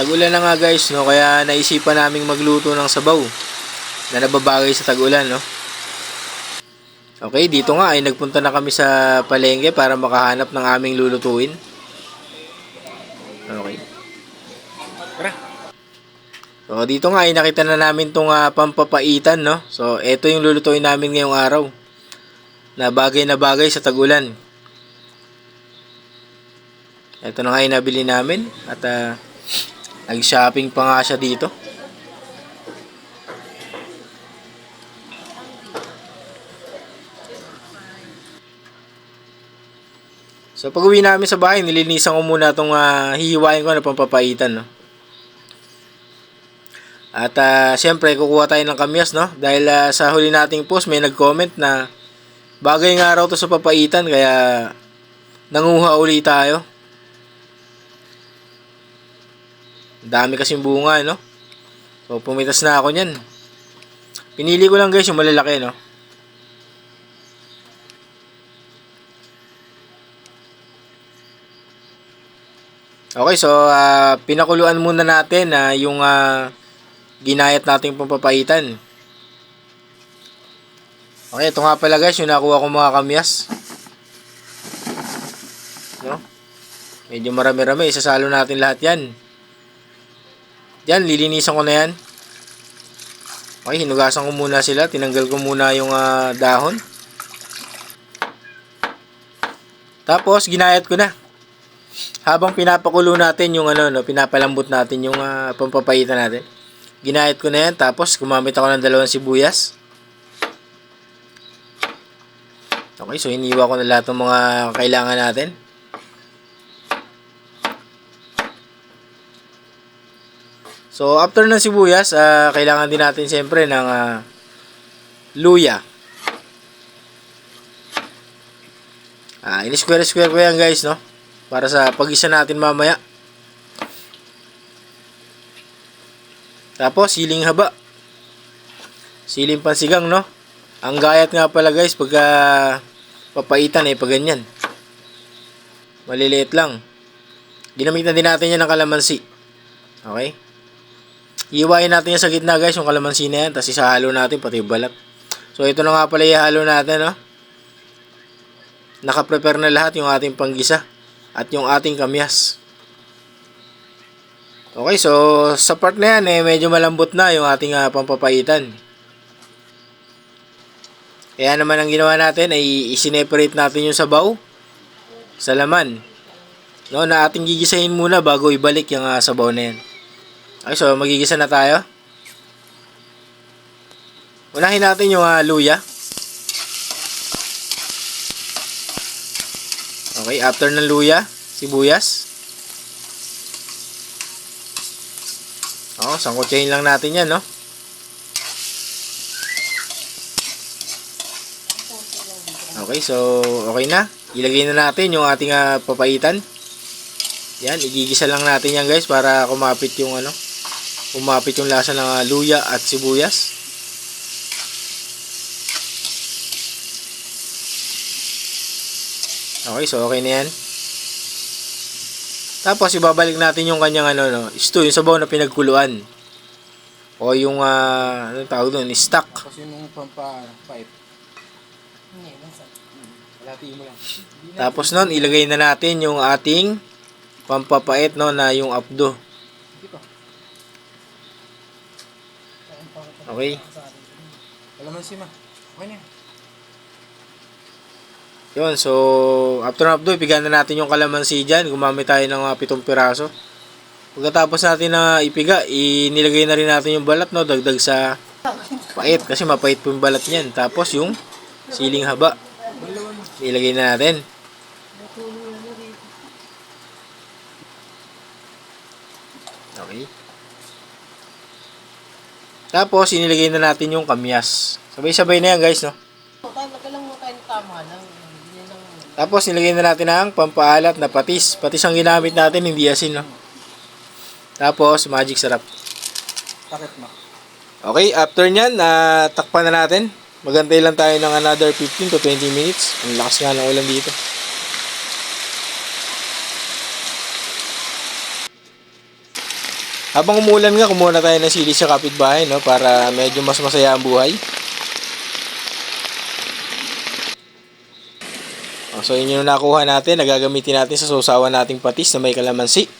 Tag-ulan na nga guys, no? Kaya naisipan naming magluto ng sabaw na nababagay sa tag-ulan, no? Okay, dito nga ay nagpunta na kami sa palengke para makahanap ng aming lulutuin. Okay. Tara. So, dito nga ay nakita na namin tong ah, pampapaitan, no? So, ito yung lulutuin namin ngayong araw. Na bagay na bagay sa tag-ulan. Ito na nga yung nabili namin at ah, nag-shopping pa nga siya dito. So pag uwi namin sa bahay, nilinisan ko muna itong uh, hihiwain ko na pampapaitan. No? At uh, syempre, kukuha tayo ng kamyas, no? Dahil ah, sa huli nating post, may nag-comment na bagay nga raw to sa papaitan, kaya nanguha uli tayo. Ang Dami kasing bunga, no? So, pumitas na ako niyan. Pinili ko lang guys yung malalaki, no? Okay, so ah, pinakuluan muna natin na yung ah, ginayat nating pampapaitan. Okay, ito nga pala guys, yung nakuha ko mga kamyas. No? Medyo marami-rami, isasalo natin lahat yan. Yan, lilinisan ko na yan. Okay, hinugasan ko muna sila. Tinanggal ko muna yung ah, dahon. Tapos, ginayat ko na. Habang pinapakulo natin yung ano, no, pinapalambot natin yung ah, pampapaitan natin. Ginayat ko na yan. Tapos, gumamit ako ng dalawang sibuyas. Okay, so iniwa ko na lahat ng mga kailangan natin. So, after ng sibuyas, ah, kailangan din natin siyempre ng ah, luya. Ah, in-square-square ko yan guys, no? Para sa pag-isa natin mamaya. Tapos, siling haba. Siling pansigang, no? Ang gayat nga pala guys, pagka papaitan eh, pag ganyan. Maliliit lang. Ginamitan din natin yan ng kalamansi. Okay? Iwain natin yan sa gitna guys, yung kalamansi na yan. Tapos isahalo natin, pati balat. So, ito na nga pala ihalo natin, no? Nakaprepare na lahat yung ating panggisa. At yung ating kamyas. Okay, so sa part na yan, eh, medyo malambot na yung ating ah, pampapaitan. Kaya naman ang ginawa natin ay isineparate natin yung sabaw sa laman. No, na ating gigisahin muna bago ibalik yung ah, sabaw na yan. Okay, so magigisa na tayo. Unahin natin yung ah, luya. Okay, after ng luya, sibuyas. Oo, sangkotsahin lang natin yan, no? Okay, so okay na. Ilagay na natin yung ating ah, papaitan. Yan, igigisa lang natin yan guys para kumapit yung ano, kumapit yung lasa ng ah, luya at sibuyas. Okay, so okay na yan. Tapos ibabalik natin yung kanyang ano no, stew, yung sabaw na pinagkuluan. O yung ah, ano tawag doon, stock. Tapos yung mo lang. Tapos nun, ilagay na natin yung ating pampapait no na yung abdo. Dito. Okay? Kalamansi ma. Okay na. Yun, so after ng abdo, ipigan na natin yung kalamansi dyan. Gumamit tayo ng mga pitong piraso. Pagkatapos natin na ipiga, inilagay na rin natin yung balat, no? Dagdag sa pait, kasi mapait po yung balat niyan. Tapos yung siling haba, ilagay na natin. Okay. Tapos, inilagay na natin yung kamyas. Sabay-sabay na yan, guys, no? Talagang mo tayo tama lang. Tapos nilagay na natin ang pampaalat na patis. Patis ang ginamit natin, hindi asin, no? Tapos, magic sarap. Takit ma. Okay, after nyan, na takpan na natin. Magantay lang tayo ng another 15 to 20 minutes. Ang lakas nga ng ulan dito. Habang umulan nga, kumuha na tayo ng sili sa kapitbahay, no? Para medyo mas masaya ang buhay. O, so, yun yung nakuha natin. Nagagamitin natin sa sausawan nating patis na may kalamansi.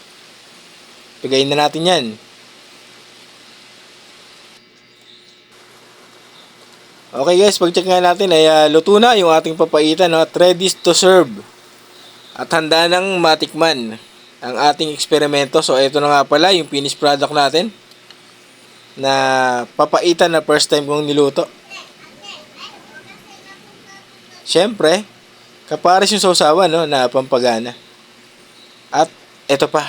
Pigayin na natin yan. Okay guys, pag-check nga natin ay ah, luto na yung ating papaitan no? at ready to serve. At handa ng matikman ang ating eksperimento. So ito na nga pala yung finished product natin na papaitan na first time kong niluto. Siyempre, kapares yung sausawan no, na pampagana. At ito pa,